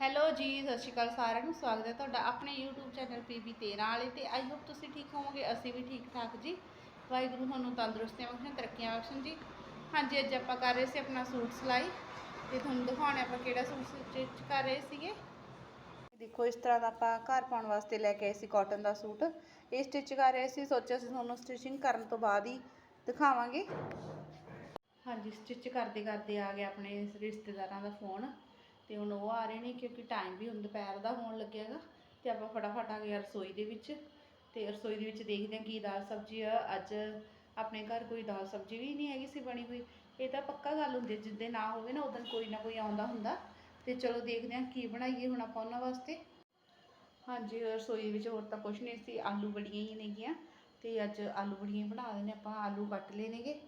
Hello ਜੀ, ਸਤਿ ਸ਼੍ਰੀ ਅਕਾਲ ਸਾਰਿਆਂ ਨੂੰ, ਸਵਾਗਤ ਹੈ ਤੁਹਾਡਾ ਆਪਣੇ YouTube ਚੈਨਲ PB13 ਵਾਲੇ ਤੇ। ਆਈ ਹੋਪ ਤੁਸੀਂ ਠੀਕ ਹੋਵੋਗੇ, ਅਸੀਂ ਵੀ ਠੀਕ ਠਾਕ ਜੀ। ਵਾਹਿਗੁਰੂ ਤੁਹਾਨੂੰ ਤੰਦਰੁਸਤੀਆਂ ਬਖਸ਼ਣ ਤਰੱਕੀਆਂ ਬਖਸ਼ਣ ਜੀ। ਹਾਂਜੀ, ਅੱਜ ਆਪਾਂ ਕਰ ਰਹੇ ਸੀ ਆਪਣਾ ਸੂਟ ਸਿਲਾਈ ਤੇ ਤੁਹਾਨੂੰ ਦਿਖਾਉਣੇ ਆਪਾਂ ਕਿਹੜਾ ਸੂਟ ਸਟਿਚ ਕਰ ਰਹੇ ਸੀਗੇ। ਦੇਖੋ, ਇਸ ਤਰ੍ਹਾਂ ਦਾ ਆਪਾਂ ਘਰ ਪਾਉਣ ਵਾਸਤੇ ਲੈ ਕੇ ਆਏ ਸੀ ਕਾਟਨ ਦਾ ਸੂਟ। ਇਹ ਸਟਿਚ ਕਰ ਰਹੇ ਸੀ, ਸੋਚਿਆ ਸੀ ਤੁਹਾਨੂੰ ਸਟਿਚਿੰਗ ਕਰਨ ਤੋਂ ਬਾਅਦ ਹੀ ਦਿਖਾਵਾਂਗੇ। ਹਾਂਜੀ ਸਟਿਚ ਕਰਦੇ ਕਰਦੇ ਆ ਗਿਆ ਆਪਣੇ ਰਿਸ਼ਤੇਦਾਰਾਂ ਦਾ ਫੋਨ ਤੇ ਹੁਣ ਉਹ ਆ ਰਹੇ ਨੇ ਕਿਉਂਕਿ ਟਾਈਮ ਵੀ ਹੁਣ ਦੁਪਹਿਰ ਦਾ ਹੋਣ ਲੱਗਿਆਗਾ ਤੇ ਆਪਾਂ ਫਟਾਫਟ ਆ ਗਏ ਰਸੋਈ ਦੇ ਵਿੱਚ ਤੇ ਰਸੋਈ ਦੇ ਵਿੱਚ ਦੇਖਦੇ ਹਾਂ ਕੀ ਦਾਲ ਸਬਜ਼ੀ ਆ। ਅੱਜ ਆਪਣੇ ਘਰ ਕੋਈ ਦਾਲ ਸਬਜ਼ੀ ਵੀ ਨਹੀਂ ਹੈਗੀ ਸੀ ਬਣੀ ਹੋਈ। ਇਹ ਤਾਂ ਪੱਕਾ ਗੱਲ ਹੁੰਦੀ ਹੈ, ਜਿੱਦੇ ਨਾ ਹੋਵੇ ਨਾ ਉਦੋਂ ਕੋਈ ਨਾ ਕੋਈ ਆਉਂਦਾ ਹੁੰਦਾ। ਤੇ ਚਲੋ ਦੇਖਦੇ ਹਾਂ ਕੀ ਬਣਾਈਏ ਹੁਣ ਆਪਾਂ ਉਹਨਾਂ ਵਾਸਤੇ। ਹਾਂਜੀ ਰਸੋਈ ਵਿੱਚ ਹੋਰ ਤਾਂ ਕੁਝ ਨਹੀਂ ਸੀ ਆਲੂ ਬੜੀਆਂ ਹੀ ਨੇਗੀਆਂ। ਤੇ ਅੱਜ ਆਲੂ ਬੜੀਆਂ ਹੀ ਬਣਾ ਦਿੰਦੇ ਆਪਾਂ ਆਲੂ ਕੱਟ ਲਏ ਨੇਗੇ।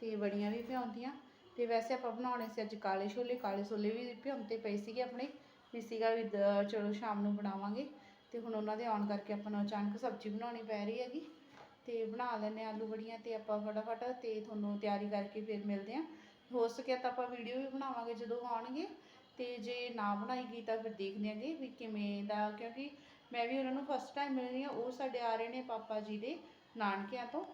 ਤੇ ਬੜੀਆਂ ਵੀ ਭਿਉਂਦੀਆਂ ਤੇ ਵੈਸੇ ਆਪਾਂ ਬਣਾਉਣੇ ਸੀ ਅੱਜ ਕਾਲੇ ਛੋਲੇ ਕਾਲੇ ਛੋਲੇ ਵੀ ਭਿਉਂਤੇ ਪਏ ਸੀਗੇ ਆਪਣੇ, ਵੀ ਸੀਗਾ ਵੀ ਚਲੋ ਸ਼ਾਮ ਨੂੰ ਬਣਾਵਾਂਗੇ। ਤੇ ਹੁਣ ਉਹਨਾਂ ਦੇ ਆਉਣ ਕਰਕੇ ਆਪਾਂ ਨੂੰ ਅਚਾਨਕ ਸਬਜ਼ੀ ਬਣਾਉਣੀ ਪੈ ਰਹੀ ਹੈਗੀ। ਤੇ ਬਣਾ ਲੈਂਦੇ ਹਾਂ ਆਲੂ ਬੜੀਆਂ ਤੇ ਆਪਾਂ ਫਟਾਫਟ ਤੇ ਤੁਹਾਨੂੰ ਤਿਆਰੀ ਕਰਕੇ ਫਿਰ ਮਿਲਦੇ ਹਾਂ। ਹੋ ਸਕਿਆ ਤਾਂ ਆਪਾਂ ਵੀਡੀਓ ਵੀ ਬਣਾਵਾਂਗੇ ਜਦੋਂ ਆਉਣਗੇ। ਤੇ ਜੇ ਨਾ ਬਣਾਈ ਗਈ ਤਾਂ ਫਿਰ ਦੇਖਦੇ ਆਂਗੇ ਵੀ ਕਿਵੇਂ ਦਾ, ਕਿਉਂਕਿ ਮੈਂ ਵੀ ਉਹਨਾਂ ਨੂੰ ਫਸਟ ਟਾਈਮ ਮਿਲ ਰਹੀ ਹਾਂ ਉਹ ਸਾਡੇ ਆ ਰਹੇ ਨੇ ਪਾਪਾ ਜੀ ਦੇ ਨਾਨਕਿਆਂ ਤੋਂ।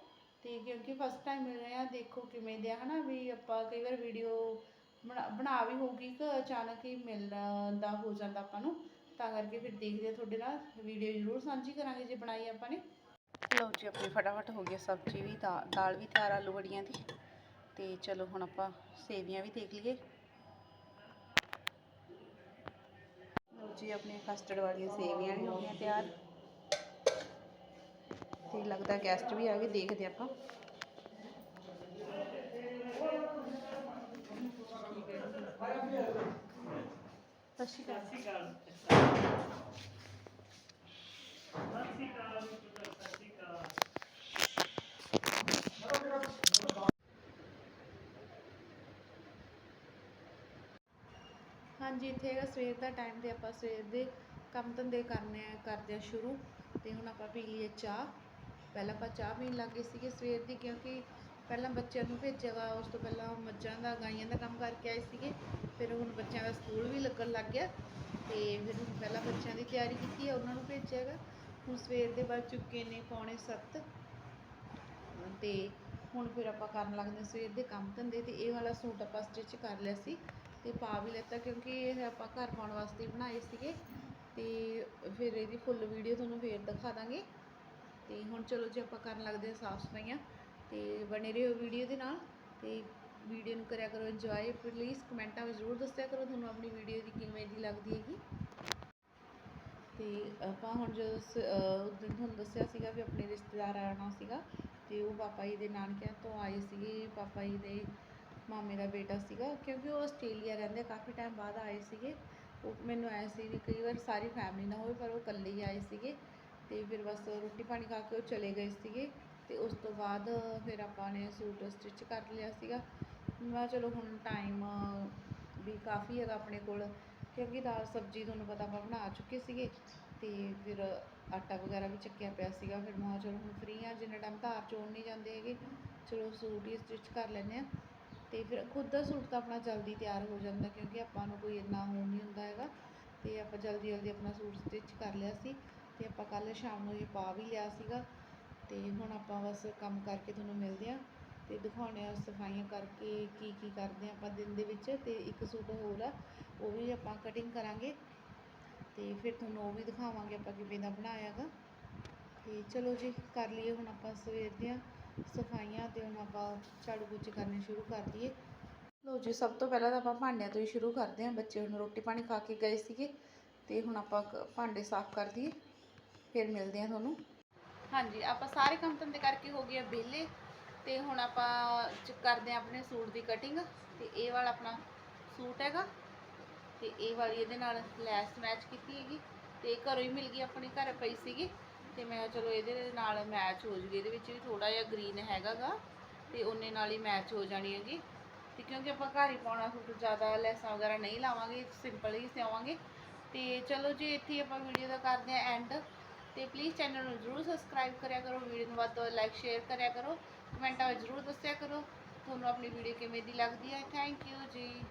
ਤੇ ਕਿਉਂਕਿ ਫਸਟ ਟਾਈਮ ਮਿਲ ਰਹੇ ਆ, ਦੇਖੋ ਕਿਵੇਂ ਦੇ ਆ, ਹਨਾ ਵੀ ਆਪਾਂ ਕਈ ਵਾਰ ਵੀਡੀਓ ਬਣਾ ਬਣਾ ਵੀ ਹੋਊਗੀ ਕਿ ਅਚਾਨਕ ਹੀ ਮਿਲਣ ਦਾ ਹੋ ਜਾਂਦਾ ਆਪਾਂ ਨੂੰ, ਤਾਂ ਕਰਕੇ ਫਿਰ ਦੇਖਦੇ ਆ ਤੁਹਾਡੇ ਨਾਲ ਵੀਡੀਓ ਜ਼ਰੂਰ ਸਾਂਝੀ ਕਰਾਂਗੇ ਜੇ ਬਣਾਈ ਆਪਾਂ ਨੇ। ਲਓ ਜੀ, ਆਪਣੀ ਫਟਾਫਟ ਹੋ ਗਈ ਸਬਜ਼ੀ ਵੀ, ਦਾ- ਦਾਲ ਵੀ ਤਿਆਰ ਆਲੂ ਬੜੀਆਂ ਦੀ। ਤੇ ਚਲੋ ਹੁਣ ਆਪਾਂ ਸੇਵੀਆਂ ਵੀ ਦੇਖ ਲਈਏ। ਲਓ ਜੀ, ਆਪਣੀਆਂ ਕਸਟਰਡ ਵਾਲੀਆਂ ਸੇਵੀਆਂ ਵੀ ਹੋ ਗਈਆਂ ਤਿਆਰ। ਤੇ ਲੱਗਦਾ ਗੈਸਟ ਵੀ ਆ ਗਏ, ਦੇਖਦੇ ਆਪਾਂ। ਸਤਿ ਸ਼੍ਰੀ ਅਕਾਲ ਹਾਂਜੀ, ਇੱਥੇ ਹੈਗਾ ਸਵੇਰ ਦਾ ਟਾਈਮ ਤੇ ਆਪਾਂ ਸਵੇਰ ਦੇ ਕੰਮ ਧੰਦੇ ਕਰਨੇ ਆ, ਕਰਦੇ ਆ ਸ਼ੁਰੂ। ਤੇ ਹੁਣ ਆਪਾਂ ਪੀ ਲਈਏ ਚਾਹ। ਪਹਿਲਾਂ ਆਪਾਂ ਚਾਹ ਪੀਣ ਲੱਗ ਗਏ ਸੀਗੇ ਸਵੇਰ ਦੀ ਕਿਉਂਕਿ ਪਹਿਲਾਂ ਬੱਚਿਆਂ ਨੂੰ ਭੇਜਿਆਗਾ ਉਸ ਤੋਂ ਪਹਿਲਾਂ ਮੱਝਾਂ ਦਾ, ਗਾਈਆਂ ਦਾ ਕੰਮ ਕਰਕੇ ਆਏ ਸੀਗੇ। ਫਿਰ ਹੁਣ ਬੱਚਿਆਂ ਦਾ ਸਕੂਲ ਵੀ ਲੱਗਣ ਲੱਗ ਗਿਆ ਤੇ ਫਿਰ ਹੁਣ ਪਹਿਲਾਂ ਬੱਚਿਆਂ ਦੀ ਤਿਆਰੀ ਕੀਤੀ ਹੈ ਉਹਨਾਂ ਨੂੰ ਭੇਜਿਆਗਾ ਹੁਣ ਸਵੇਰ ਦੇ ਬਾਅਦ ਚੁੱਕੇ ਨੇ ਪੌਣੇ 7 ਤੇ ਹੁਣ ਫਿਰ ਆਪਾਂ ਕਰਨ ਲੱਗਦੇ ਹਾਂ ਸਵੇਰ ਦੇ ਕੰਮ ਧੰਦੇ ਤੇ ਇਹ ਵਾਲਾ ਸੂਟ ਆਪਾਂ ਸਟਿਚ ਕਰ ਲਿਆ ਸੀ ਤੇ ਪਾ ਵੀ ਲੈਤਾ ਕਿਉਂਕਿ ਇਹ ਆਪਾਂ ਘਰ ਪਾਉਣ ਵਾਸਤੇ ਬਣਾਏ ਸੀਗੇ। ਤੇ ਫਿਰ ਇਹਦੀ ਫੁੱਲ ਵੀਡੀਓ ਤੁਹਾਨੂੰ ਫੇਰ ਦਿਖਾ ਦਾਂਗੇ। ਤੇ ਹੁਣ ਚਲੋ ਜੀ ਆਪਾਂ ਕਰਨ ਲੱਗਦੇ ਹਾਂ ਸਾਫ਼ ਸਫਾਈਆਂ ਤੇ ਬਣੇ ਰਹੋ ਵੀਡੀਓ ਦੇ ਨਾਲ ਤੇ ਵੀਡੀਓ ਨੂੰ ਕਰਿਆ ਕਰੋ ਇੰਜੋਏ ਪਲੀਜ਼ ਕਮੈਂਟਾਂ ਵਿੱਚ ਜ਼ਰੂਰ ਦੱਸਿਆ ਕਰੋ ਤੁਹਾਨੂੰ ਆਪਣੀ ਵੀਡੀਓ ਦੀ ਕਿਵੇਂ ਦੀ ਲੱਗਦੀ ਹੈਗੀ। ਤੇ ਆਪਾਂ ਹੁਣ ਜਦੋਂ ਸ- ਉਸ ਦਿਨ ਤੁਹਾਨੂੰ ਦੱਸਿਆ ਸੀਗਾ ਵੀ ਆਪਣੇ ਰਿਸ਼ਤੇਦਾਰ ਆਉਣਾ ਸੀਗਾ ਤੇ ਉਹ ਪਾਪਾ ਜੀ ਦੇ ਨਾਨਕਿਆਂ ਤੋਂ ਆਏ ਸੀਗੇ, ਪਾਪਾ ਜੀ ਦੇ ਮਾਮੇ ਦਾ ਬੇਟਾ ਸੀਗਾ ਕਿਉਂਕਿ ਉਹ ਆਸਟ੍ਰੇਲੀਆ ਰਹਿੰਦੇ, ਕਾਫੀ ਟਾਈਮ ਬਾਅਦ ਆਏ ਸੀਗੇ। ਉਹ ਮੈਨੂੰ ਆਇਆ ਸੀ ਵੀ ਕਈ ਵਾਰ ਸਾਰੀ ਫੈਮਿਲੀ ਨਾ ਹੋਵੇ ਪਰ ਉਹ ਇਕੱਲੇ ਹੀ ਆਏ ਸੀਗੇ। ਤੇ ਫਿਰ ਬਸ ਰੋਟੀ ਪਾਣੀ ਖਾ ਕੇ ਉਹ ਚਲੇ ਗਏ ਸੀਗੇ ਤੇ ਉਸ ਤੋਂ ਬਾਅਦ ਫਿਰ ਆਪਾਂ ਨੇ ਸੂਟ ਸਟਿਚ ਕਰ ਲਿਆ ਸੀਗਾ। ਮੈਂ ਕਿਹਾ ਚਲੋ ਹੁਣ ਟਾਈਮ ਵੀ ਕਾਫੀ ਹੈਗਾ ਆਪਣੇ ਕੋਲ, ਕਿਉਂਕਿ ਦਾਲ ਸਬਜ਼ੀ ਤੁਹਾਨੂੰ ਪਤਾ ਆਪਾਂ ਬਣਾ ਚੁੱਕੇ ਸੀਗੇ ਤੇ ਫਿਰ ਆਟਾ ਵਗੈਰਾ ਵੀ ਚੱਕਿਆ ਪਿਆ ਸੀਗਾ। ਫਿਰ ਮੈਂ ਕਿਹਾ ਚਲੋ ਹੁਣ ਫ੍ਰੀ ਆ ਜਿੰਨਾ ਟਾਈਮ ਧਾਰ ਚੋਣ ਨਹੀਂ ਜਾਂਦੇ ਹੈਗੇ, ਚਲੋ ਸੂਟ ਹੀ ਸਟਿਚ ਕਰ ਲੈਂਦੇ ਆ ਤੇ ਫਿਰ ਖੁਦ ਦਾ ਸੂਟ ਤਾਂ ਆਪਣਾ ਜਲਦੀ ਤਿਆਰ ਹੋ ਜਾਂਦਾ, ਕਿਉਂਕਿ ਆਪਾਂ ਨੂੰ ਕੋਈ ਇੰਨਾ ਹੋ ਨਹੀਂ ਹੁੰਦਾ ਹੈਗਾ। ਤੇ ਆਪਾਂ ਜਲਦੀ ਜਲਦੀ ਆਪਣਾ ਸੂਟ ਸਟਿਚ ਕਰ ਲਿਆ ਸੀ। ਤੇ ਆਪਾਂ ਕੱਲ੍ਹ ਸ਼ਾਮ ਨੂੰ ਇਹ ਪਾ ਵੀ ਲਿਆ ਸੀਗਾ ਤੇ ਹੁਣ ਆਪਾਂ ਬਸ ਕੰਮ ਕਰਕੇ ਤੁਹਾਨੂੰ ਮਿਲਦੇ ਆ ਤੇ ਦਿਖਾਉਂਦੇ ਆ ਸਫਾਈਆਂ ਕਰਕੇ ਕੀ ਕੀ ਕਰਦੇ ਆ ਆਪਾਂ ਦਿਨ ਦੇ ਵਿੱਚ ਤੇ ਇੱਕ ਸੂਟ ਹੋਰ ਆ, ਉਹ ਵੀ ਆਪਾਂ ਕਟਿੰਗ ਕਰਾਂਗੇ ਤੇ ਫਿਰ ਤੁਹਾਨੂੰ ਉਹ ਵੀ ਦਿਖਾਵਾਂਗੇ ਆਪਾਂ ਕਿਵੇਂ ਦਾ ਬਣਾਇਆ ਗਾ। ਤੇ ਚਲੋ ਜੀ, ਕਰ ਲਈਏ ਹੁਣ ਆਪਾਂ ਸਵੇਰ ਦੀਆਂ ਸਫਾਈਆਂ ਤੇ ਹੁਣ ਆਪਾਂ ਝਾੜੂ ਪੋਚੇ ਕਰਨੇ ਸ਼ੁਰੂ ਕਰ ਦਈਏ ਲੋ ਜੀ, ਸਭ ਤੋਂ ਪਹਿਲਾਂ ਤਾਂ ਆਪਾਂ ਭਾਂਡਿਆਂ ਤੋਂ ਹੀ ਸ਼ੁਰੂ ਕਰਦੇ ਹਾਂ, ਬੱਚੇ ਹੁਣ ਰੋਟੀ ਪਾਣੀ ਖਾ ਕੇ ਗਏ ਸੀਗੇ ਤੇ ਹੁਣ ਆਪਾਂ ਕ- ਭਾਂਡੇ ਸਾਫ਼ ਕਰ ਦਈਏ ਫਿਰ ਮਿਲਦੇ ਹਾਂ ਤੁਹਾਨੂੰ। ਹਾਂਜੀ, ਆਪਾਂ ਸਾਰੇ ਕੰਮ ਧੰਦੇ ਕਰਕੇ ਹੋ ਗਏ ਆ ਵਿਹਲੇ ਤੇ ਹੁਣ ਆਪਾਂ ਕਰਦੇ ਹਾਂ ਆਪਣੇ ਸੂਟ ਦੀ ਕਟਿੰਗ ਤੇ ਇਹ ਵਾਲਾ ਆਪਣਾ ਸੂਟ ਹੈਗਾ ਤੇ ਇਹ ਵਾਲੀ ਇਹਦੇ ਨਾਲ ਲੈਸ ਮੈਚ ਕੀਤੀ ਹੈਗੀ ਤੇ ਘਰੋਂ ਹੀ ਮਿਲ ਗਈ ਆਪਣੇ, ਘਰ ਪਈ ਸੀਗੀ ਤੇ ਮੈਂ ਚਲੋ ਇਹਦੇ ਨਾਲ ਮੈਚ ਹੋ ਜੂਗੀ, ਇਹਦੇ ਵਿੱਚ ਵੀ ਥੋੜਾ ਜਿਹਾ ਗ੍ਰੀਨ ਹੈਗਾਗਾ ਤੇ ਉਹਨੇ ਨਾਲ ਹੀ ਮੈਚ ਹੋ ਜਾਣੀ ਹੈਗੀ ਤੇ ਕਿਉਂਕਿ ਆਪਾਂ ਘਰ ਹੀ ਪਾਉਣਾ ਸੂਟ, ਜ਼ਿਆਦਾ ਲੈਸਾਂ ਵਗੈਰਾ ਨਹੀਂ ਲਾਵਾਂਗੇ ਸਿੰਪਲ ਹੀ ਸਿਆਵਾਂਗੇ ਤੇ ਚਲੋ ਜੀ ਇੱਥੇ ਆਪਾਂ ਵੀਡੀਓ ਦਾ ਕਰਦੇ ਹਾਂ ਐਂਡ ਤੇ ਪਲੀਜ਼ ਚੈਨਲ ਨੂੰ ਜਰੂਰ ਸਬਸਕ੍ਰਾਈਬ ਕਰਿਆ ਕਰੋ ਵੀਡੀਓ ਨੂੰ ਵੱਧ ਤੋਂ ਵੱਧ ਲਾਈਕ ਸ਼ੇਅਰ ਕਰਿਆ ਕਰੋ, ਕਮੈਂਟਾਂ ਵਿੱਚ ਜਰੂਰ ਦੱਸਿਆ ਕਰੋ। ਤੁਹਾਨੂੰ ਆਪਣੀ ਵੀਡੀਓ ਕਿਵੇਂ ਦੀ ਲੱਗਦੀ ਹੈ? ਥੈਂਕ ਯੂ ਜੀ।